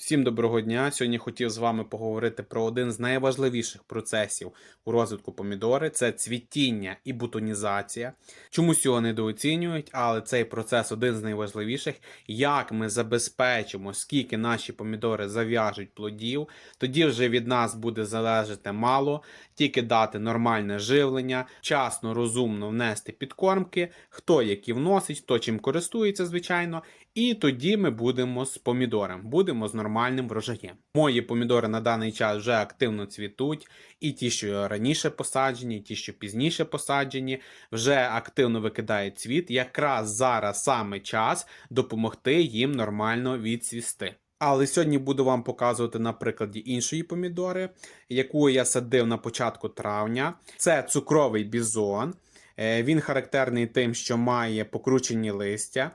Всім доброго дня! Сьогодні хотів з вами поговорити про один з найважливіших процесів у розвитку помідори це цвітіння і бутонізація. Чомусь його недооцінюють, але цей процес один з найважливіших. Як ми забезпечимо, скільки наші помідори зав'яжуть плодів, тоді вже від нас буде залежати мало, тільки дати нормальне живлення, вчасно, розумно внести підкормки, хто які вносить, хто чим користується, звичайно. І тоді ми будемо з помідором, будемо з нормальним врожаєм. Мої помідори на даний час вже активно цвітуть, і ті, що раніше посаджені, і ті, що пізніше посаджені, вже активно викидають цвіт. Якраз зараз саме час допомогти їм нормально відцвісти. Але сьогодні буду вам показувати на прикладі іншої помідори, яку я садив на початку травня. Це цукровий бізон. Е, Він характерний тим, що має покручені листя.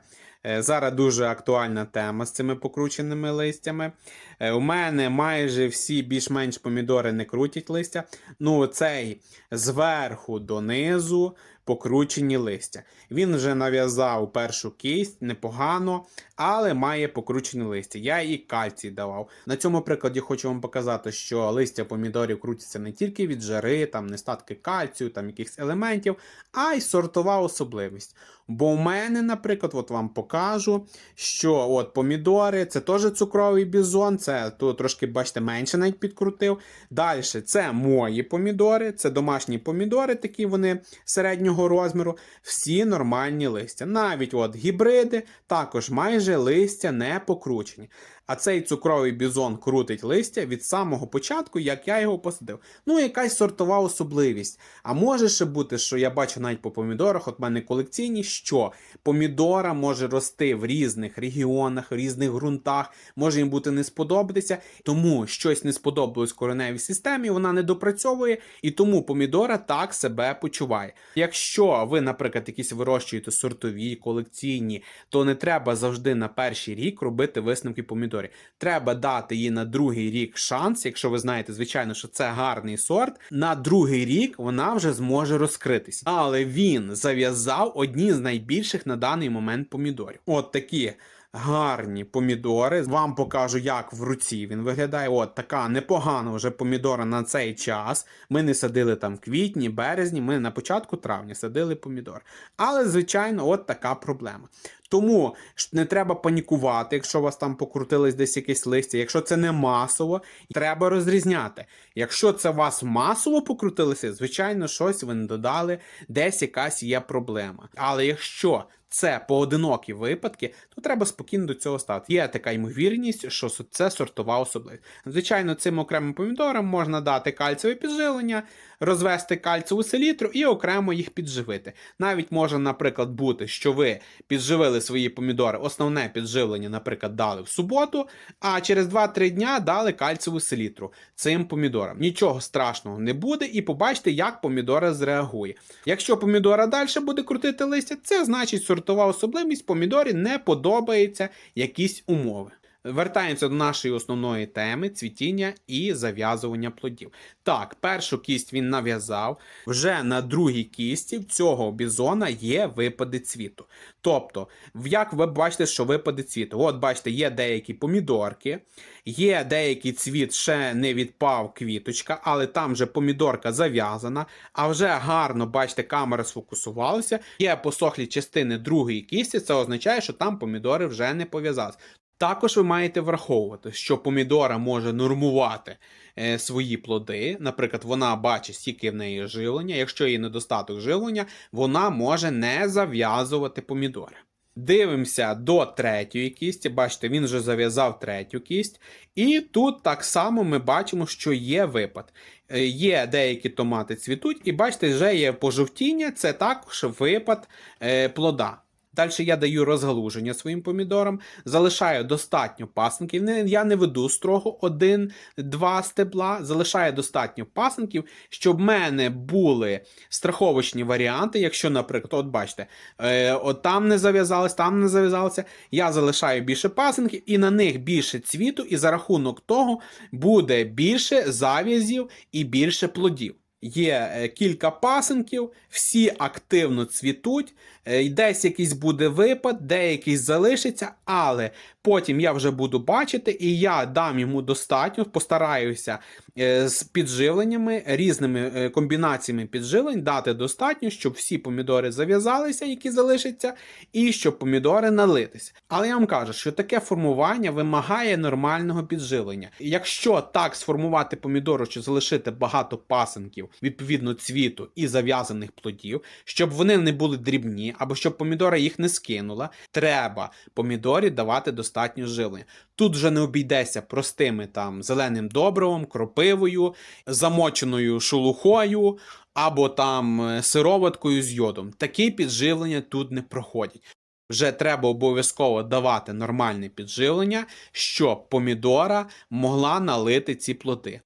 Е, Зараз дуже актуальна тема з цими покрученими листями. Е, У мене майже всі більш-менш помідори не крутять листя. Ну, цей зверху донизу покручені листя. Він вже нав'язав першу кість непогано, але має покручені листя. Я і кальцій давав. На цьому прикладі хочу вам показати, що листя помідорів крутяться не тільки від жари, там нестатки кальцію, там якихось елементів, а й сортова особливість. Бо в мене, наприклад, от вам покажу, що от помідори це теж цукровий бізон, це тут трошки, бачите, менше навіть підкрутив. Далі це мої помідори, це домашні помідори, такі вони середнього розміру, всі нормальні листя. Навіть от гібриди також майже листя не покручені. А цей цукровий бізон крутить листя від самого початку, як я його посадив. Ну, якась сортова особливість. А може ще бути, що я бачу навіть по помідорах, от в мене колекційні, що помідора може рости в різних регіонах, в різних ґрунтах, може їм бути не сподобатися, тому щось не сподобалось кореневій системі, вона не допрацьовує, і тому помідора так себе почуває. Якщо ви, наприклад, якісь вирощуєте сортові, колекційні, то не треба завжди на перший рік робити висновки помідорів. Треба дати їй на другий рік шанс, якщо ви знаєте, звичайно, що це гарний сорт. На другий рік вона вже зможе розкритися. Але він зав'язав одні з найбільших на даний момент помідорів. От такі. Гарні помідори. Вам покажу, як в руці він виглядає. От така непогана вже помідора на цей час. Ми не садили там в квітні, березні, ми на початку травня садили помідор. Але, звичайно, от така проблема. Тому не треба панікувати, якщо у вас там покрутились десь якесь листя. Якщо це не масово, треба розрізняти. Якщо це у вас масово покрутилося, звичайно, щось ви не додали, десь якась є проблема. Але якщо це поодинокі випадки, то треба спокійно до цього ставити. Є така ймовірність, що це сортова особливість. Звичайно, цим окремим помідорам можна дати кальцієве підживлення, розвести кальцієву селітру і окремо їх підживити. Навіть може, наприклад, бути, що ви підживили свої помідори, основне підживлення, наприклад, дали в суботу, а через 2-3 дня дали кальцієву селітру цим помідорам. Нічого страшного не буде, і побачите, як помідора зреагує. Якщо помідора далі буде крутити листя, це значить сортова особливість помідорі не подобається якісь умови. Вертаємося до нашої основної теми цвітіння і зав'язування плодів. Так, першу кість він нав'язав. Вже на другій кісті цього бізона є випади цвіту. Тобто, як ви бачите, що випади цвіту? От, бачите, є деякі помідорки, є деякий цвіт, ще не відпав квіточка, але там вже помідорка зав'язана. А вже гарно, бачите, камера сфокусувалася. Є посохлі частини другої кісті, це означає, що там помідори вже не пов'язалися. Також ви маєте враховувати, що помідора може нормувати е, свої плоди. Наприклад, вона бачить, скільки в неї живлення. Якщо є недостаток живлення, вона може не зав'язувати помідори. Дивимося до третьої кісті. Бачите, він вже зав'язав третю кість. І тут так само ми бачимо, що є випад. Е, Є деякі томати цвітуть, і бачите, вже є пожовтіння, це також випад е, плода. Далі я даю розгалуження своїм помідорам, залишаю достатньо пасенків. Я не веду строго один-два стебла, залишаю достатньо пасенків, щоб в мене були страховочні варіанти. Якщо, наприклад, от бачите, е, от там не зав'язалось, там не зав'язалося, я залишаю більше пасенків і на них більше цвіту, і за рахунок того буде більше зав'язів і більше плодів. Є е, кілька пасенків, всі активно цвітуть, е, десь якийсь буде випад, деякий залишиться, але потім я вже буду бачити, і я дам йому достатньо, постараюся е, з підживленнями, різними комбінаціями підживлень дати достатньо, щоб всі помідори зав'язалися, які залишаться, і щоб помідори налитися. Але я вам кажу, що таке формування вимагає нормального підживлення. Якщо так сформувати помідору, що залишити багато пасенків, відповідно цвіту і зав'язаних плодів, щоб вони не були дрібні, або щоб помідора їх не скинула, треба помідорі давати достатньо живлення. Тут вже не обійдеться простими там зеленим добривом, кропивою, замоченою шелухою або там е, сироваткою з йодом. Такі підживлення тут не проходять. Вже треба обов'язково давати нормальне підживлення, щоб помідора могла налити ці плоди.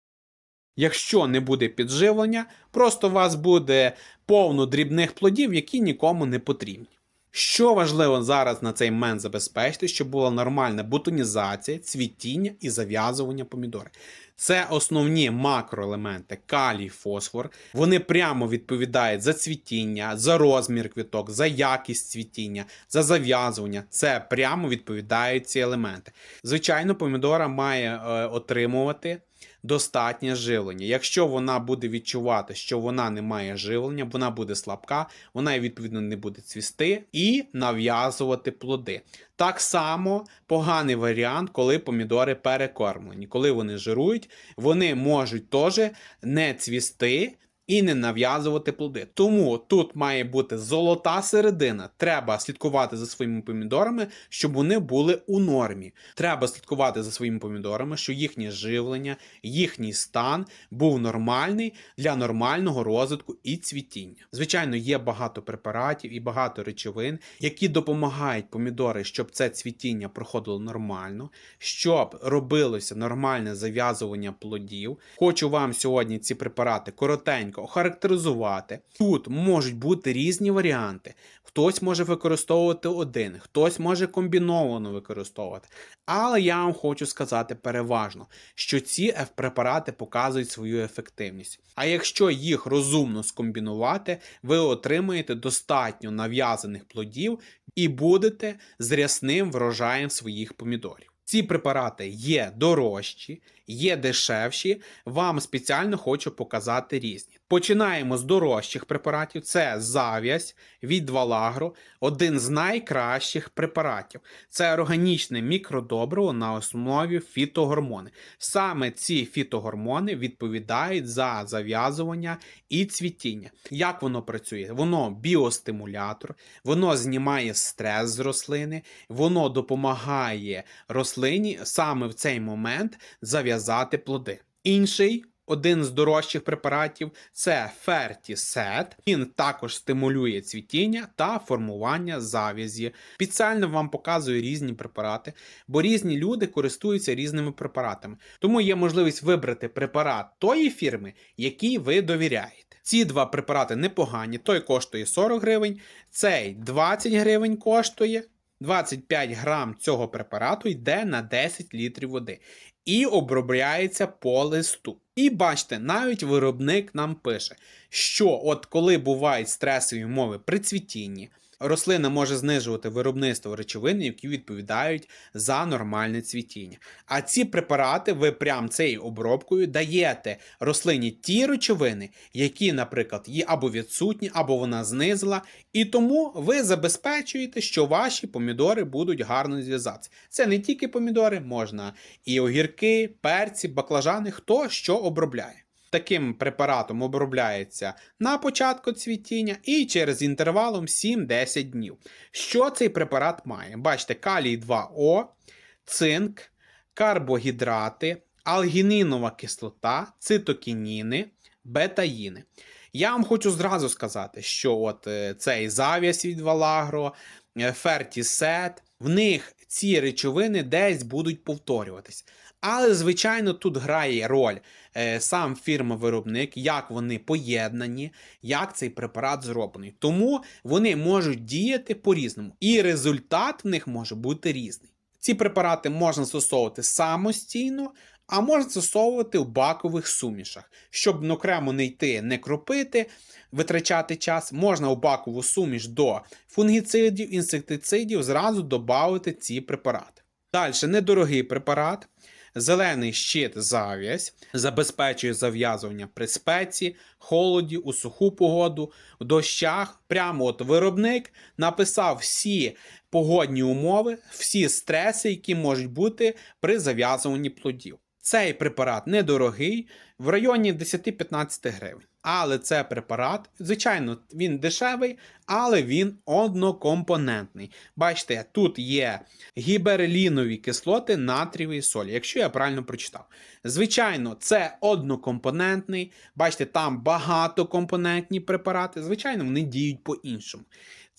Якщо не буде підживлення, просто у вас буде повно дрібних плодів, які нікому не потрібні. Що важливо зараз на цей момент забезпечити, щоб була нормальна бутонізація, цвітіння і зав'язування помідори. Це основні макроелементи калій, фосфор. Вони прямо відповідають за цвітіння, за розмір квіток, за якість цвітіння, за зав'язування. Це прямо відповідають ці елементи. Звичайно, помідора має е, отримувати достатнє живлення. Якщо вона буде відчувати, що вона не має живлення, вона буде слабка, вона відповідно не буде цвісти і нав'язувати плоди. Так само поганий варіант, коли помідори перекормлені. Коли вони жирують, вони можуть теж не цвісти. І не нав'язувати плоди. Тому тут має бути золота середина. Треба слідкувати за своїми помідорами, щоб вони були у нормі. Треба слідкувати за своїми помідорами, щоб їхнє живлення, їхній стан був нормальний для нормального розвитку і цвітіння. Звичайно, є багато препаратів і багато речовин, які допомагають помідори, щоб це цвітіння проходило нормально, щоб робилося нормальне зав'язування плодів. Хочу вам сьогодні ці препарати коротенько охарактеризувати. Тут можуть бути різні варіанти. Хтось може використовувати один, хтось може комбіновано використовувати. Але я вам хочу сказати переважно, що ці препарати показують свою ефективність. А якщо їх розумно скомбінувати, ви отримаєте достатньо нав'язаних плодів і будете з рясним врожаєм своїх помідорів. Ці препарати є дорожчі, є дешевші. Вам спеціально хочу показати різні. Починаємо з дорожчих препаратів. Це зав'язь від Валагро, один з найкращих препаратів. Це органічне мікродобриво на основі фітогормони. Саме ці фітогормони відповідають за зав'язування і цвітіння. Як воно працює? Воно біостимулятор, воно знімає стрес з рослини, воно допомагає рослині саме в цей момент зав'язати плоди. Інший один з дорожчих препаратів це Фертісет. Він також стимулює цвітіння та формування завязі. Спеціально вам показую різні препарати, бо різні люди користуються різними препаратами. Тому є можливість вибрати препарат тої фірми, якій ви довіряєте. Ці два препарати непогані. Той коштує 40 гривень, цей 20 гривень коштує. 25 грам цього препарату йде на 10 літрів води і обробляється по листу. І бачите, навіть виробник нам пише, що от коли бувають стресові умови при цвітінні, рослина може знижувати виробництво речовин, які відповідають за нормальне цвітіння. А ці препарати ви прям цією обробкою даєте рослині ті речовини, які, наприклад, є або відсутні, або вона знизила, і тому ви забезпечуєте, що ваші помідори будуть гарно зв'язатися. Це не тільки помідори, можна і огірки, перці, баклажани, хто що обробляє. Таким препаратом обробляється на початку цвітіння і через інтервалом 7-10 днів. Що цей препарат має? Бачите, калій 2О, цинк, карбогідрати, алгінинова кислота, цитокініни, бетаїни. Я вам хочу зразу сказати, що от е, цей зав'яз від Валагро, фертісет, в них ці речовини десь будуть повторюватись. Але, звичайно, тут грає роль е, сам фірма-виробник, як вони поєднані, як цей препарат зроблений. Тому вони можуть діяти по-різному, і результат в них може бути різний. Ці препарати можна застосовувати самостійно, а можна застосовувати в бакових сумішах. Щоб окремо не йти, не кропити, витрачати час, можна в бакову суміш до фунгіцидів, інсектицидів зразу додати ці препарати. Далі недорогий препарат. Зелений щит зав'язь забезпечує зав'язування при спеці, холоді, у суху погоду, в дощах. Прямо от виробник написав всі погодні умови, всі стреси, які можуть бути при зав'язуванні плодів. Цей препарат недорогий, в районі 10-15 гривень. Але це препарат, звичайно, він дешевий, але він однокомпонентний. Бачите, тут є гіберлінові кислоти натрієвої солі, якщо я правильно прочитав. Звичайно, це однокомпонентний. Бачите, там багатокомпонентні препарати. Звичайно, вони діють по-іншому.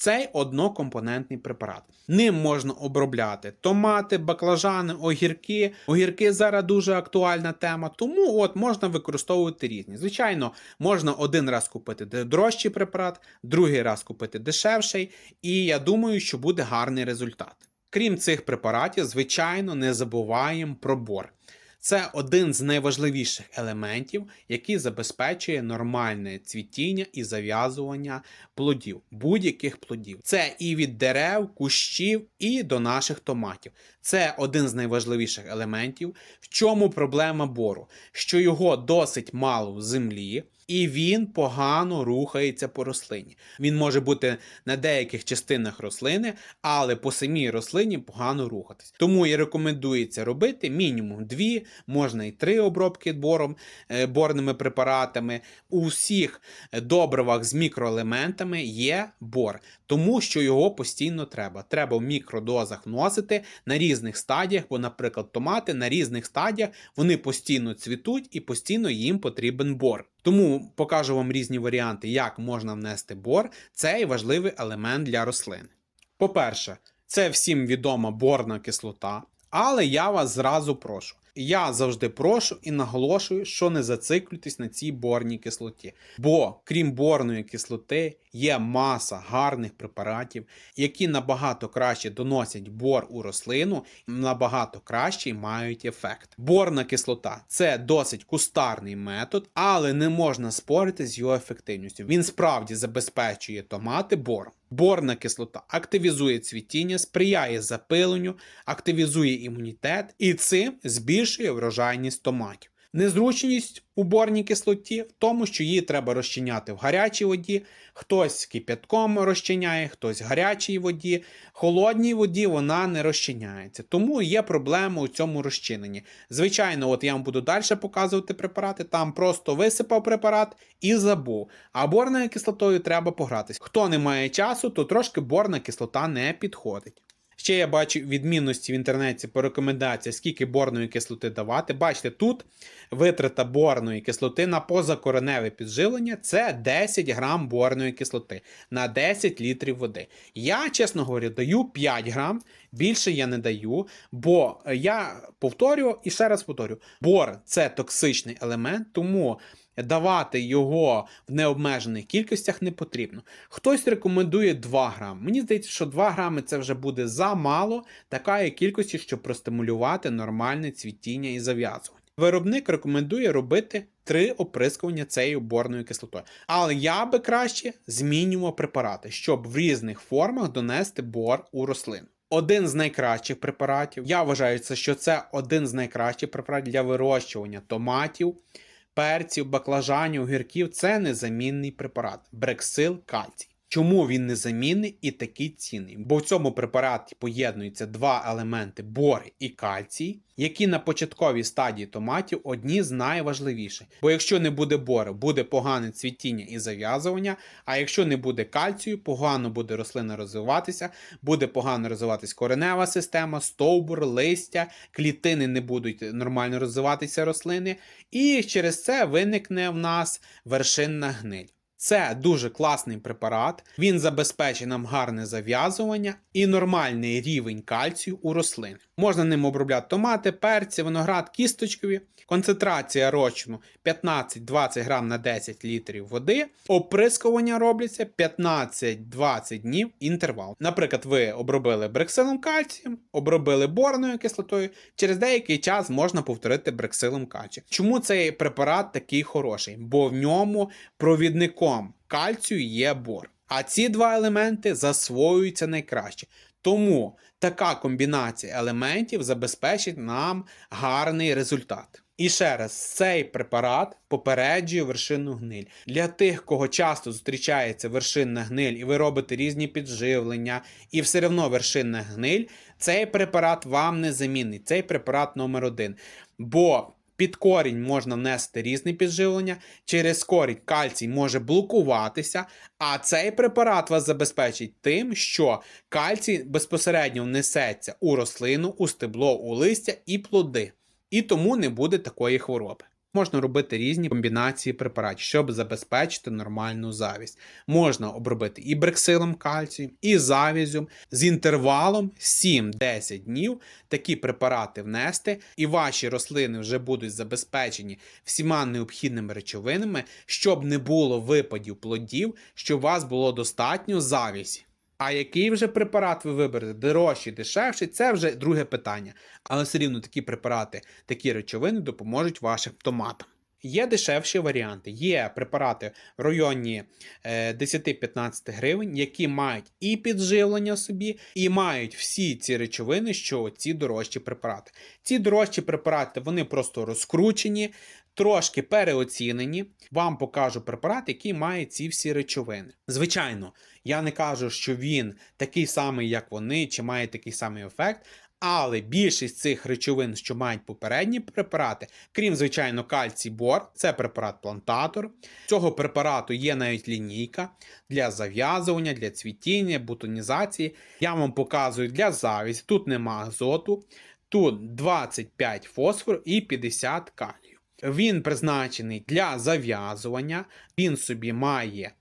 Цей однокомпонентний препарат. Ним можна обробляти томати, баклажани, огірки. Огірки зараз дуже актуальна тема, тому от можна використовувати різні. Звичайно, можна один раз купити дорожчий препарат, другий раз купити дешевший, і я думаю, що буде гарний результат. Крім цих препаратів, звичайно, не забуваємо про бор. Це один з найважливіших елементів, який забезпечує нормальне цвітіння і зав'язування плодів, будь-яких плодів. Це і від дерев, кущів, і до наших томатів. Це один з найважливіших елементів. В чому проблема бору? Що його досить мало в землі. І він погано рухається по рослині. Він може бути на деяких частинах рослини, але по самій рослині погано рухатись. Тому і рекомендується робити мінімум дві, можна і три обробки бором, е, борними препаратами. У всіх добривах з мікроелементами є бор, тому що його постійно треба. Треба в мікродозах вносити на різних стадіях, бо, наприклад, томати на різних стадіях вони постійно цвітуть і постійно їм потрібен бор. Тому покажу вам різні варіанти, як можна внести бор. Цей важливий елемент для рослин. По-перше, це всім відома борна кислота, але я вас зразу прошу. Я завжди прошу і наголошую, що не зациклюйтесь на цій борній кислоті. Бо, крім борної кислоти, є маса гарних препаратів, які набагато краще доносять бор у рослину, і набагато краще мають ефект. Борна кислота це досить кустарний метод, але не можна спорити з його ефективністю. Він справді забезпечує томати бором. Борна кислота активізує цвітіння, сприяє запиленню, активізує імунітет і цим збільшує врожайність томатів. Незручність у борній кислоті в тому, що її треба розчиняти в гарячій воді, хтось кипятком розчиняє, хтось в гарячій воді, холодній воді вона не розчиняється. Тому є проблема у цьому розчиненні. Звичайно, от я вам буду далі показувати препарати, там просто висипав препарат і забув. А борною кислотою треба погратись. Хто не має часу, то трошки борна кислота не підходить. Ще я бачу відмінності в інтернеті по рекомендаціях, скільки борної кислоти давати. Бачите, тут витрата борної кислоти на позакореневе підживлення це 10 грам борної кислоти на 10 літрів води. Я, чесно говоря, даю 5 грам, більше я не даю, бо я повторюю і ще раз повторю: бор це токсичний елемент, тому давати його в необмежених кількостях не потрібно. Хтось рекомендує 2 грами. Мені здається, що 2 грами це вже буде замало такої кількості, щоб простимулювати нормальне цвітіння і зав'язування. Виробник рекомендує робити три оприскування цією борною кислотою. Але я би краще змінював препарати, щоб в різних формах донести бор у рослину. Один з найкращих препаратів. Я вважаю, що це один з найкращих препаратів для вирощування томатів, перців, баклажанів, огірків. Це незамінний препарат Брексил кальцій. Чому він незамінний і такий цінний? Бо в цьому препараті поєднуються два елементи бор і кальцій, які на початковій стадії томатів одні з найважливіших. Бо якщо не буде бору, буде погане цвітіння і зав'язування. А якщо не буде кальцію, погано буде рослина розвиватися, буде погано розвиватися коренева система, стовбур, листя, клітини не будуть нормально розвиватися рослини, і через це виникне в нас вершинна гниль. Це дуже класний препарат, він забезпечить нам гарне зав'язування і нормальний рівень кальцію у рослин. Можна ним обробляти томати, перці, виноград, кісточкові. Концентрація розчину 15-20 грам на 10 літрів води. Оприскування робляться 15-20 днів інтервал. Наприклад, ви обробили брексилом кальцієм, обробили борною кислотою. Через деякий час можна повторити брексилом кальцієм. Чому цей препарат такий хороший? Бо в ньому провідником кальцію є бор. А ці два елементи засвоюються найкраще. Тому така комбінація елементів забезпечить нам гарний результат. І ще раз, цей препарат попереджує вершинну гниль. Для тих, кого часто зустрічається вершинна гниль, і ви робите різні підживлення, і все одно вершинна гниль, цей препарат вам не замінить. Цей препарат номер один. Бо під корінь можна внести різне підживлення, через корінь кальцій може блокуватися, а цей препарат вас забезпечить тим, що кальцій безпосередньо внесеться у рослину, у стебло, у листя і плоди. І тому не буде такої хвороби. Можна робити різні комбінації препаратів, щоб забезпечити нормальну завість. Можна обробити і брексилом кальцію, і завізем з інтервалом 7-10 днів такі препарати внести, і ваші рослини вже будуть забезпечені всіма необхідними речовинами, щоб не було випадів плодів, щоб у вас було достатньо завісі. А який вже препарат ви виберете? Дорожчий, дешевший, це вже друге питання. Але все рівно такі препарати, такі речовини допоможуть вашим томатам. Є дешевші варіанти, є препарати в районі е, 10-15 гривень, які мають і підживлення собі, і мають всі ці речовини, що ці дорожчі препарати. Ці дорожчі препарати вони просто розкручені, трошки переоцінені. Вам покажу препарат, який має ці всі речовини. Звичайно, я не кажу, що він такий самий, як вони, чи має такий самий ефект. Але більшість цих речовин, що мають попередні препарати, крім звичайно, кальцій бор, це препарат плантатор. Цього препарату є навіть лінійка для зав'язування, для цвітіння, бутонізації. Я вам показую для завісі. Тут нема азоту, тут 25 фосфору і 50 калію. Він призначений для зав'язування, він собі має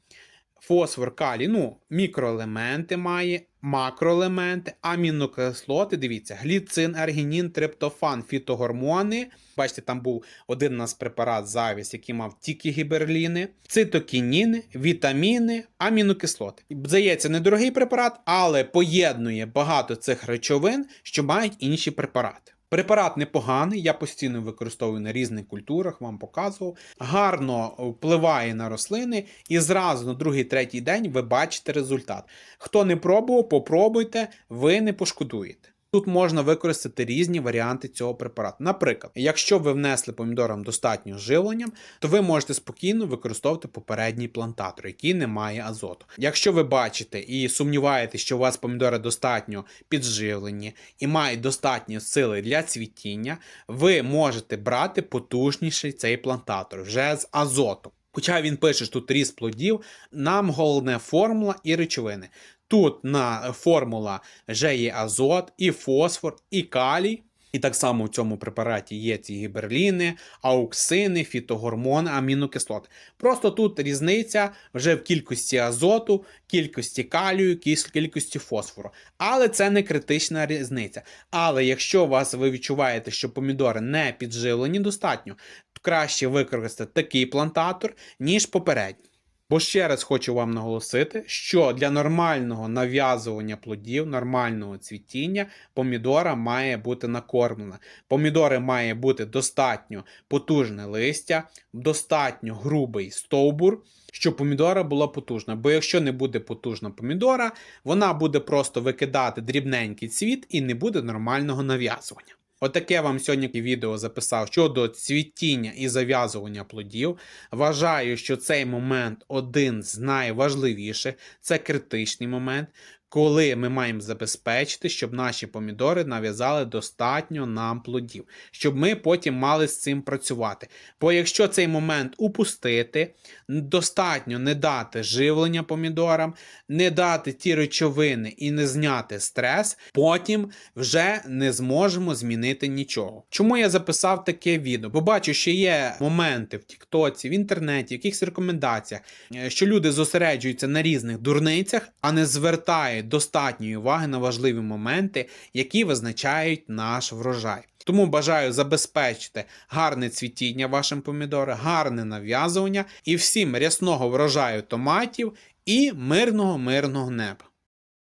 фосфор, калій, ну, мікроелементи має, макроелементи, амінокислоти. Дивіться, гліцин, аргінін, триптофан, фітогормони. Бачите, там був один у нас препарат завіс, який мав тільки гіберліни, цитокініни, вітаміни, амінокислоти. Здається, недорогий препарат, але поєднує багато цих речовин, що мають інші препарати. Препарат непоганий, я постійно використовую на різних культурах, вам показував. Гарно впливає на рослини, і зразу на другий, третій день ви бачите результат. Хто не пробував, попробуйте, ви не пошкодуєте. Тут можна використати різні варіанти цього препарату. Наприклад, якщо ви внесли помідорам достатньо живленням, то ви можете спокійно використовувати попередній плантатор, який не має азоту. Якщо ви бачите і сумніваєтеся, що у вас помідори достатньо підживлені і мають достатньо сили для цвітіння, ви можете брати потужніший цей плантатор вже з азотом. Хоча він пише, що тут ріст плодів, нам головне формула і речовини. Тут на формула вже є азот, і фосфор, і калій. І так само в цьому препараті є ці гіберліни, ауксини, фітогормони, амінокислоти. Просто тут різниця вже в кількості азоту, кількості калію, кількості фосфору. Але це не критична різниця. Але якщо вас ви відчуваєте, що помідори не підживлені достатньо, то краще використати такий плантатор, ніж попередній. Бо ще раз хочу вам наголосити, що для нормального нав'язування плодів, нормального цвітіння, помідора має бути накормлена. Помідори має бути достатньо потужне листя, достатньо грубий стовбур, щоб помідора була потужна. Бо якщо не буде потужна помідора, вона буде просто викидати дрібненький цвіт і не буде нормального нав'язування. Отаке вам сьогодні відео записав щодо цвітіння і зав'язування плодів. Вважаю, що цей момент один з найважливіших, це критичний момент, коли ми маємо забезпечити, щоб наші помідори нав'язали достатньо нам плодів, щоб ми потім мали з цим працювати. Бо якщо цей момент упустити, достатньо не дати живлення помідорам, не дати ті речовини і не зняти стрес, потім вже не зможемо змінити нічого. Чому я записав таке відео? Бо бачу, що є моменти в Тіктоці, в інтернеті, в якихось рекомендаціях, е, що люди зосереджуються на різних дурницях, а не звертають приділяють достатньої уваги на важливі моменти, які визначають наш врожай. Тому бажаю забезпечити гарне цвітіння вашим помідорам, гарне нав'язування і всім рясного врожаю томатів і мирного мирного неба.